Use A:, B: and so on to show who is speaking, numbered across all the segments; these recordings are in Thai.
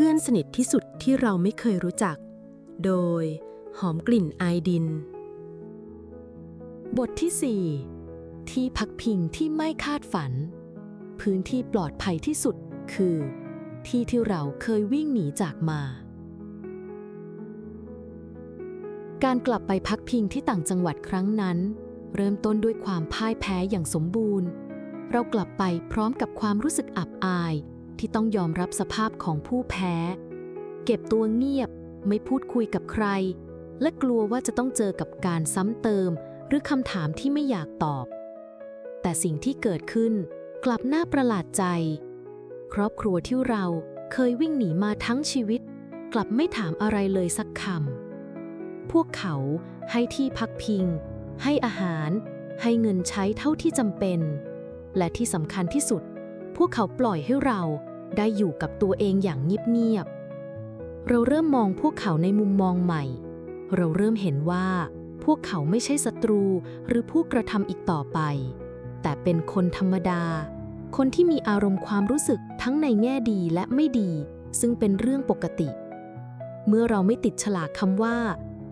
A: พื่อนสนิทที่สุดที่เราไม่เคยรู้จัก โดย หอมกลิ่นไอดิน
B: บทที่ 4 ที่พักพิงที่ไม่คาดฝัน พื้นที่ปลอดภัยที่สุดคือ ที่ที่เราเคยวิ่งหนีจากมา การกลับไปพักพิงที่ต่างจังหวัดครั้งนั้น เริ่มต้นด้วยความพ่ายแพ้อย่างสมบูรณ์ เรากลับไปพร้อมกับความรู้สึกอับอาย ที่ต้องยอมรับสภาพของผู้แพ้ เก็บตัวเงียบไม่พูดคุยกับใคร และกลัวว่าจะต้องเจอกับการซ้ำเติม หรือคำถามที่ไม่อยากตอบ แต่สิ่งที่เกิดขึ้นกลับน่าประหลาดใจ ครอบครัวที่เราเคยวิ่งหนีมาทั้งชีวิต กลับไม่ถามอะไรเลยสักคำพวกเขาให้ที่พักพิง ให้อาหาร ให้เงินใช้เท่าที่จำเป็น และที่สำคัญที่สุด พวกเขาปล่อยให้เราได้อยู่กับตัวเองอย่างเงียบๆ เราเริ่มมองพวกเขาในมุมมองใหม่ เราเริ่มเห็นว่า พวกเขาไม่ใช่ศัตรูหรือผู้กระทำอีกต่อไป แต่เป็นคนธรรมดา คนที่มีอารมณ์ความรู้สึกทั้งในแง่ดีและไม่ดี ซึ่งเป็นเรื่องปกติ เมื่อเราไม่ติดฉลากคำว่า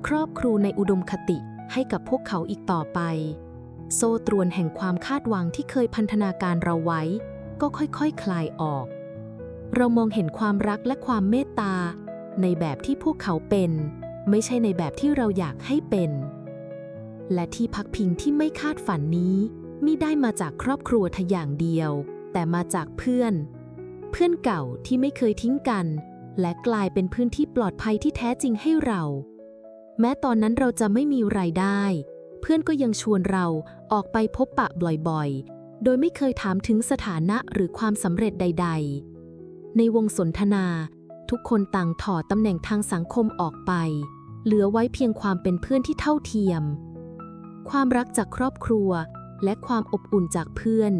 B: ครอบครูในอุดมคติให้กับพวกเขาอีกต่อไป โซ่ตรวนแห่งความคาดหวังที่เคยพันธนาการเราไว้ ก็ค่อยๆคคลายออก เรามองเห็นความรักและความเมตตา ในแบบที่พวกเขาเป็น ไม่ใช่ในแบบที่เราอยากให้เป็น และที่พักพิงที่ไม่คาดฝันนี้มิได้มาจากครอบครัวทอย่างเดียว แต่มาจากเพื่อน เพื่อนเก่าที่ไม่เคยทิ้งกัน และกลายเป็นพื้นที่ปลอดภัยที่แท้จริงให้เรา แม้ตอนนั้นเราจะไม่มีรายได้ เพื่อนก็ยังชวนเราออกไปพบปะบ่อยๆ โดยไม่เคยถามถึงสถานะหรือความสำเร็จใด ๆ ในวงสนทนา ทุกคนต่างถอดตำแหน่งทางสังคมออกไป เหลือไว้เพียงความเป็นเพื่อนที่เท่าเทียม ความรักจากครอบครัว และความอบอุ่นจากเพื่อน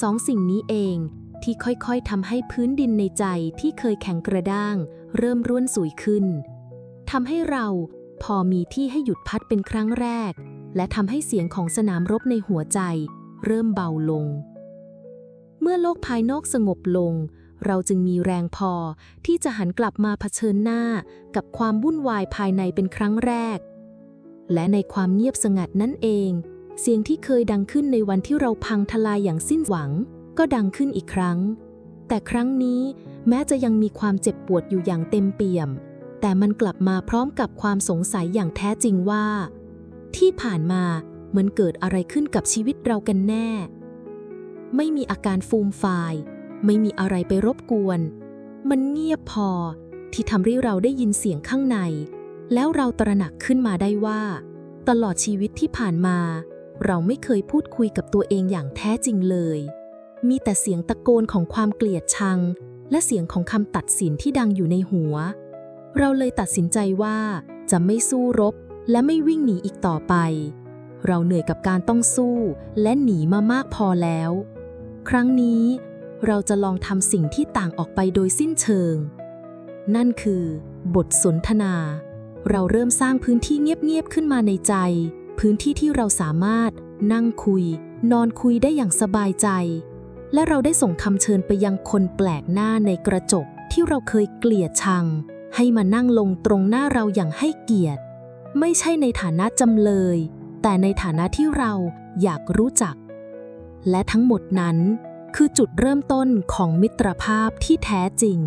B: สองสิ่งนี้เองที่ค่อยๆทำให้พื้นดินในใจที่เคยแข็งกระด้าง เริ่มร่วนสุยขึ้นทำให้เราพอมีที่ให้หยุดพัดเป็นครั้งแรก และทำให้เสียงของสนามรบในหัวใจ เริ่มเบาลง เมื่อโลกภายนอกสงบลง เราจึงมีแรงพอที่จะหันกลับมาเผชิญหน้ากับความวุ่นวายภายในเป็นครั้งแรก และในความเงียบสงัดนั่นเอง เสียงที่เคยดังขึ้นในวันที่เราพังทลายอย่างสิ้นหวัง ก็ดังขึ้นอีกครั้ง แต่ครั้งนี้แม้จะยังมีความเจ็บปวดอยู่อย่างเต็มเปี่ยม แต่มันกลับมาพร้อมกับความสงสัยอย่างแท้จริงว่า ที่ผ่านมา มันเกิดอะไรขึ้นกับชีวิตเรากันแน่ ไม่มีอาการฟูมฟาย ไม่มีอะไรไปรบกวน มันเงียบพอที่ทำให้เราได้ยินเสียงข้างใน แล้วเราตระหนักขึ้นมาได้ว่า ตลอดชีวิตที่ผ่านมา เราไม่เคยพูดคุยกับตัวเองอย่างแท้จริงเลย มีแต่เสียงตะโกนของความเกลียดชัง และเสียงของคำตัดสินที่ดังอยู่ในหัว เราเลยตัดสินใจว่าจะไม่สู้รบและไม่วิ่งหนีอีกต่อไป เราเหนื่อยกับการต้องสู้ และหนีมามากพอแล้ว ครั้งนี้เราจะลองทำสิ่งที่ต่างออกไปโดยสิ้นเชิง นั่นคือบทสนทนา เราเริ่มสร้างพื้นที่เงียบๆขึ้นมาในใจ พื้นที่ที่เราสามารถนั่งคุย นอนคุยได้อย่างสบายใจ และเราได้ส่งคำเชิญไปยังคนแปลกหน้าในกระจกที่เราเคยเกลียดชัง ให้มานั่งลงตรงหน้าเราอย่างให้เกียรติ ไม่ใช่ในฐานะจำเลย แต่ในฐานะที่เราอยากรู้จัก และทั้งหมดนั้นคือจุดเริ่มต้นของมิตรภาพที่แท้จริง